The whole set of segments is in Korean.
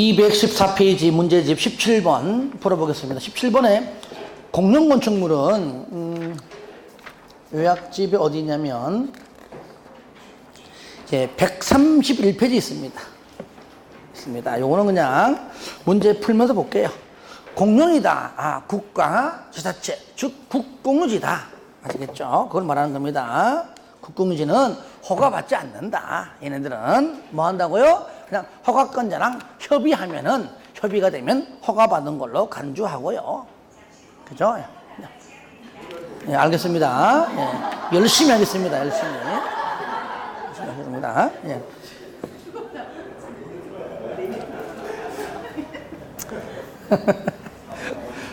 214페이지 문제집 17번 풀어보겠습니다. 17번에 공룡건축물은 음, 요약집이 어디냐면 이제 131페이지 있습니다. 있습니다. 요거는 그냥 문제 풀면서 볼게요. 공룡이다. 아, 국가, 지자체, 즉 국공유지다. 아시겠죠? 그걸 말하는 겁니다. 국공유지는 허가받지 않는다. 얘네들은 뭐 한다고요? 그냥 허가권자랑 협의하면은 협의가 되면 허가받은 걸로 간주하고요. 그죠? 예, 알겠습니다. 예, 열심히 하겠습니다. 열심히. 열심히 하겠습니다. 예.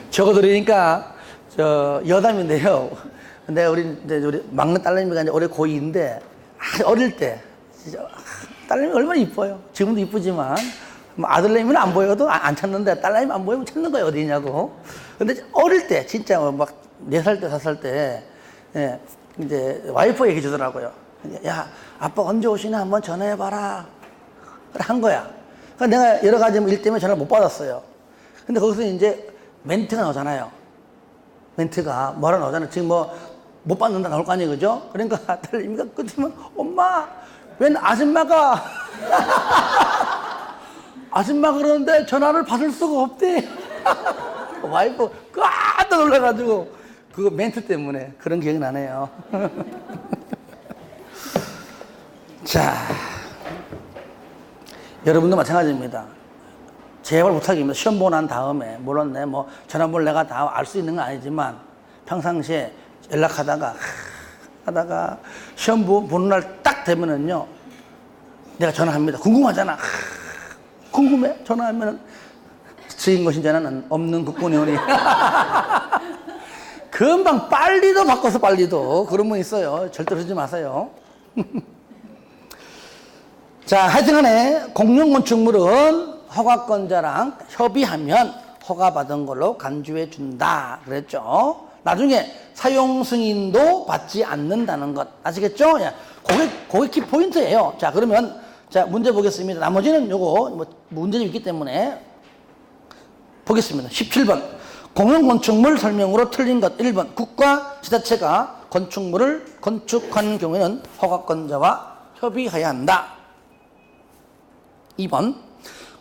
적어 드리니까 저 여담인데요. 근데 우리 이제 우리 막내 딸내미가 이제 올해 고2인데 아주 어릴 때 진짜 아, 딸내미 얼마나 이뻐요. 지금도 이쁘지만 뭐 아들내미는 안 보여도 안, 안 찾는데 딸내미 안 보이면 찾는 거예요 어디 있냐고. 근데 어릴 때 진짜 막 네 살 때, 다섯 살 때, 예, 이제 와이프 얘기 주더라고요. 야, 아빠 언제 오시나 한번 전화해봐라. 한 거야. 그러니까 내가 여러 가지 일 때문에 전화를 못 받았어요. 근데 거기서 이제 멘트가 나오잖아요. 멘트가 뭐라 나오잖아요. 지금 뭐 못 받는다 나올 거 아니에요. 그죠? 그러니까 딸내미가 끝이면 엄마, 웬 아줌마가 아줌마 그러는데 전화를 받을 수가 없대. 와이프 깜짝 놀라가지고 그거 멘트 때문에 그런 기억이 나네요. 자, 여러분도 마찬가지입니다. 제발 부탁입니다. 시험 보고 난 다음에 물론 내뭐 전화번호 내가 다 알 수 있는 건 아니지만 평상시에 연락하다가 하, 하다가 시험 보- 보는 날 딱 되면은요 내가 전화합니다. 궁금하잖아. 하, 궁금해. 전화하면은 지인 것인자는 없는 국군의원이 금방 빨리도 바꿔서 빨리도 그런 분 있어요. 절대 그러지 마세요. 자, 하여튼 간에 공룡건축물은 허가권자랑 협의하면 허가받은 걸로 간주해 준다. 그랬죠. 나중에 사용 승인도 받지 않는다는 것. 아시겠죠? 야, 그게, 그게 키 포인트예요. 자, 그러면, 자, 문제 보겠습니다. 나머지는 요거, 뭐, 문제가 있기 때문에 보겠습니다. 17번. 공용건축물 설명으로 틀린 것. 1번. 국가 지자체가 건축물을 건축한 경우에는 허가권자와 협의해야 한다. 2번.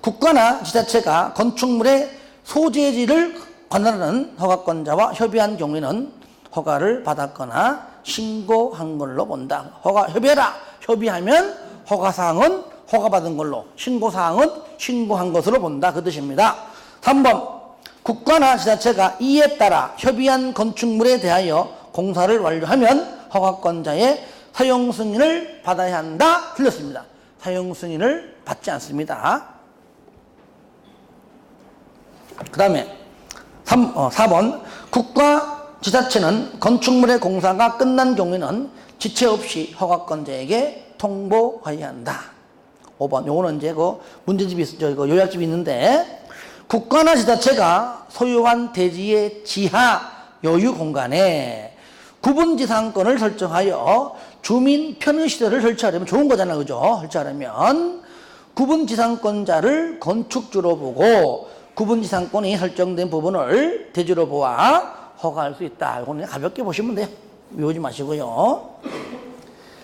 국가나 지자체가 건축물의 소재지를 관할하는 허가권자와 협의한 경우에는 허가를 받았거나 신고한 걸로 본다. 허가, 협의해라! 협의하면 허가 사항은 허가 받은 걸로, 신고 사항은 신고한 것으로 본다. 그 뜻입니다. 3번. 국가나 지자체가 이에 따라 협의한 건축물에 대하여 공사를 완료하면 허가권자의 사용 승인을 받아야 한다. 틀렸습니다. 사용 승인을 받지 않습니다. 그 다음에 3, 어, 4번 국가 지자체는 건축물의 공사가 끝난 경우에는 지체 없이 허가권자에게 통보해야 한다. 5번 요거는 이제 그 문제집이 있- 저 이거 요약집이 있는데 국가나 지자체가 소유한 대지의 지하 여유 공간에 구분지상권을 설정하여 주민 편의시설을 설치하려면 좋은 거잖아요. 그죠? 설치하려면 구분지상권자를 건축주로 보고 구분지상권이 설정된 부분을 대지로 보아 허가할 수 있다. 이거는 가볍게 보시면 돼요. 외우지 마시고요.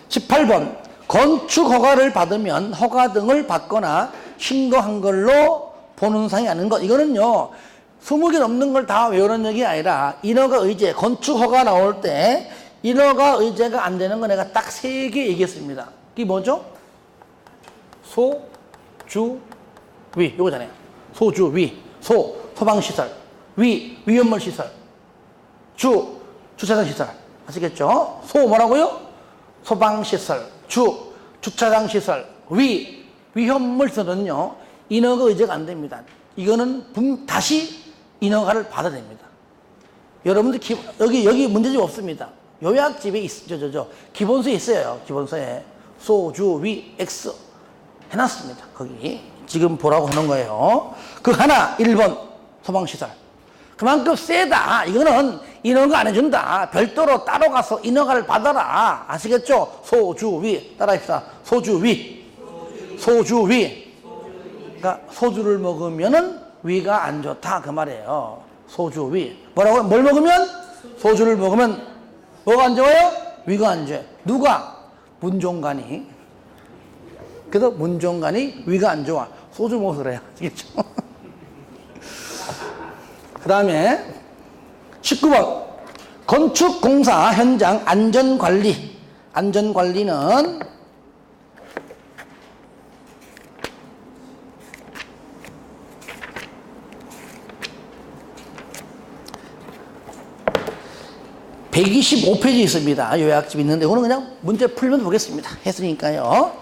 18번 건축 허가를 받으면 허가 등을 받거나 신고한 걸로 보는 상이 아닌 것 이거는요 20개 넘는 걸 다 외우는 얘기 아니라 인허가 의제 건축 허가 나올 때 인허가 의제가 안 되는 거 내가 딱 세 개 얘기했습니다 이게 뭐죠? 소, 주, 위 요거잖아요 소주, 위, 소, 소방시설 위, 위험물 시설 주, 주차장 시설 아시겠죠? 소 뭐라고요? 소방시설, 주, 주차장 시설, 위, 위험물 시설은요, 인허가 의제가 안 됩니다. 이거는 분- 다시 인허가를 받아야 됩니다. 여러분들 기, 여기, 여기 문제집 없습니다. 요약집에 있, 저, 저, 저, 기본서에 있어요. 기본서에. 소, 주, 위, 엑스. 해놨습니다. 거기. 지금 보라고 하는 거예요. 그 하나, 1번, 소방시설. 그만큼 세다. 이거는 인허가 안 해준다. 별도로 따로 가서 인허가를 받아라. 아시겠죠? 소주위. 따라합시다. 소주위. 소주위. 그러니까 소주를 먹으면은 위가 안 좋다 그 말이에요. 소주 위. 뭐라고요? 뭘 먹으면? 소주를 먹으면 뭐가 안 좋아요? 위가 안 좋아요. 누가? 문종간이. 그래서 문종간이 위가 안 좋아. 소주 먹어서 그래요. 아시겠죠? 그 다음에 19번. 건축공사 현장 안전관리. 안전관리는 (125페이지) 있습니다 요약집 있는데 이거는 그냥 문제 풀면 보겠습니다 했으니까요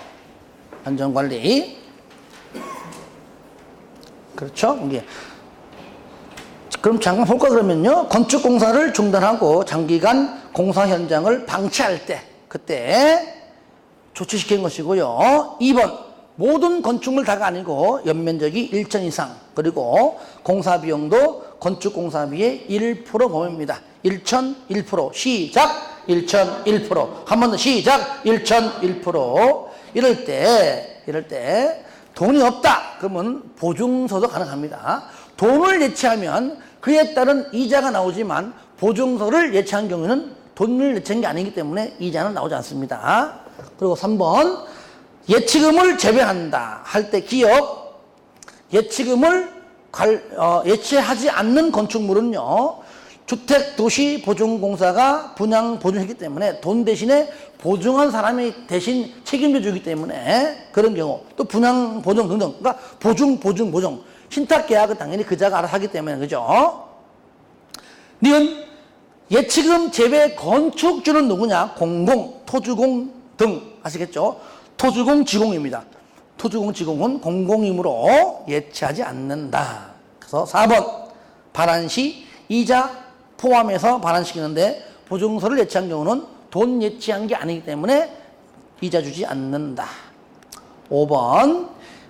안전관리 그렇죠? 이게. 그럼 잠깐 볼까 그러면요? 건축 공사를 중단하고 장기간 공사 현장을 방치할 때 그때 조치시킨 것이고요. 2번 모든 건축물 다가 아니고 연면적이 1천 이상 그리고 공사 비용도 건축 공사비의 1% 범위입니다. 1천 1% 시작 1천 1%한 번 더 시작 1천 1% 이럴 때 이럴 때 돈이 없다 그러면 보증서도 가능합니다 돈을 예치하면 그에 따른 이자가 나오지만 보증서를 예치한 경우에는 돈을 예치한 게 아니기 때문에 이자는 나오지 않습니다. 그리고 3번 예치금을 제외한다 할 때 기업 예치금을 갈- 어, 예치하지 않는 건축물은요 주택도시보증공사가 분양 보증했기 때문에 돈 대신에 보증한 사람이 대신 책임져 주기 때문에 그런 경우 또 분양 보증 등등 그러니까 보증 보증 보증. 신탁 계약은 당연히 그자가 알아서 하기 때문에 그죠? 니은 예치금 제외 건축주는 누구냐? 공공 토주공 등. 아시겠죠? 토주공 지공입니다. 토주공 지공은 공공이므로 예치하지 않는다. 그래서 4번. 반환시 이자 포함해서 반환시키는데 보증서를 예치한 경우는 돈 예치한 게 아니기 때문에 이자 주지 않는다. 5번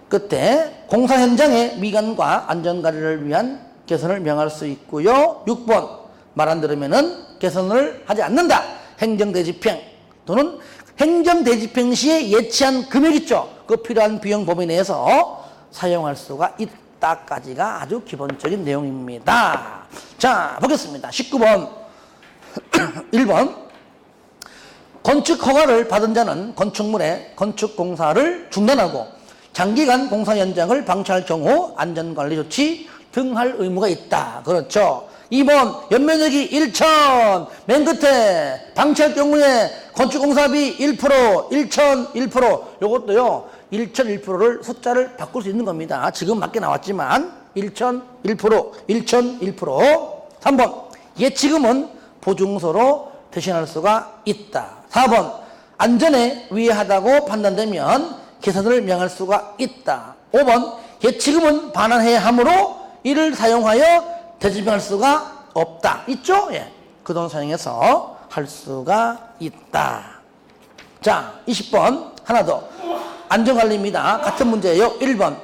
끝에 공사 현장의 미관과 안전관리를 위한 개선을 명할 수 있고요. 6번 말 안 들으면은 개선을 하지 않는다. 행정대집행 또는 행정대집행 시에 예치한 금액 있죠. 그 필요한 비용 범위 내에서 사용할 수가 있다 까지가 아주 기본적인 내용입니다. 자, 보겠습니다. 19번. 1번. 건축 허가를 받은 자는 건축물의 건축 공사를 중단하고 장기간 공사 현장을 방치할 경우 안전관리 조치 등 할 의무가 있다. 그렇죠. 2번 연면적이 1천 맨 끝에 방치할 경우에 건축공사비 1% 1천 1% 요것도요 1천 1%를 숫자를 바꿀 수 있는 겁니다. 지금 맞게 나왔지만 1천 1% 1천 1% 3번 예치금은 보증서로 대신할 수가 있다. 4번 안전에 위해하다고 판단되면 개선을 명할 수가 있다. 5번 예치금은 반환해야 하므로 이를 사용하여 대집행할 수가 없다. 있죠? 예. 그 돈 사용해서 할 수가 있다. 자, 20번 하나 더. 안전관리입니다. 같은 문제예요. 1번.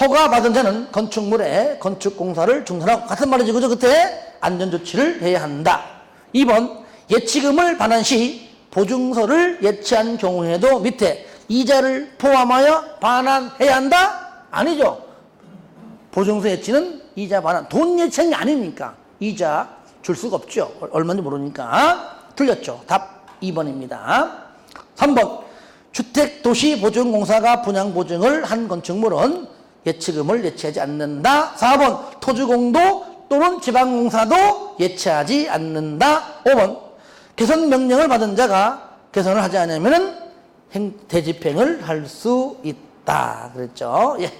허가 받은 자는 건축물의 건축공사를 중단하고 같은 말이지 그죠? 그때 안전조치를 해야 한다. 2번. 예치금을 반환 시 보증서를 예치한 경우에도 밑에 이자를 포함하여 반환해야 한다? 아니죠. 보증서 예치는 이자 반환. 돈 예치한 게 아니니까 이자 줄 수가 없죠. 얼마인지 모르니까. 틀렸죠. 답 2번입니다. 3번. 주택도시보증공사가 분양보증을 한 건축물은 예치금을 예치하지 않는다. 4번. 토주공도 또는 지방공사도 예치하지 않는다. 5번. 개선 명령을 받은 자가 개선을 하지 않으면 행, 대집행을 할 수 있다. 그랬죠. 예.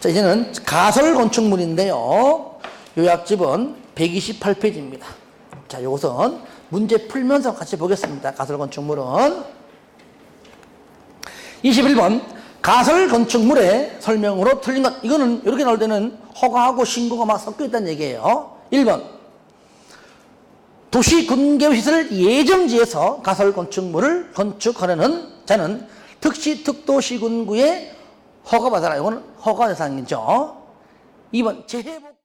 자, 이제는 가설 건축물인데요. 요약집은 128페이지입니다. 자, 요것은 문제 풀면서 같이 보겠습니다. 가설 건축물은 21번 가설 건축물의 설명으로 틀린 것. 이거는 이렇게 나올 때는 허가하고 신고가 막 섞여 있다는 얘기예요. 1번 도시 군계시설 예정지에서 가설 건축물을 건축하려는 자는 특시 특도시군구에 허가받아라. 이거는 허가 대상이죠. 2번 재해복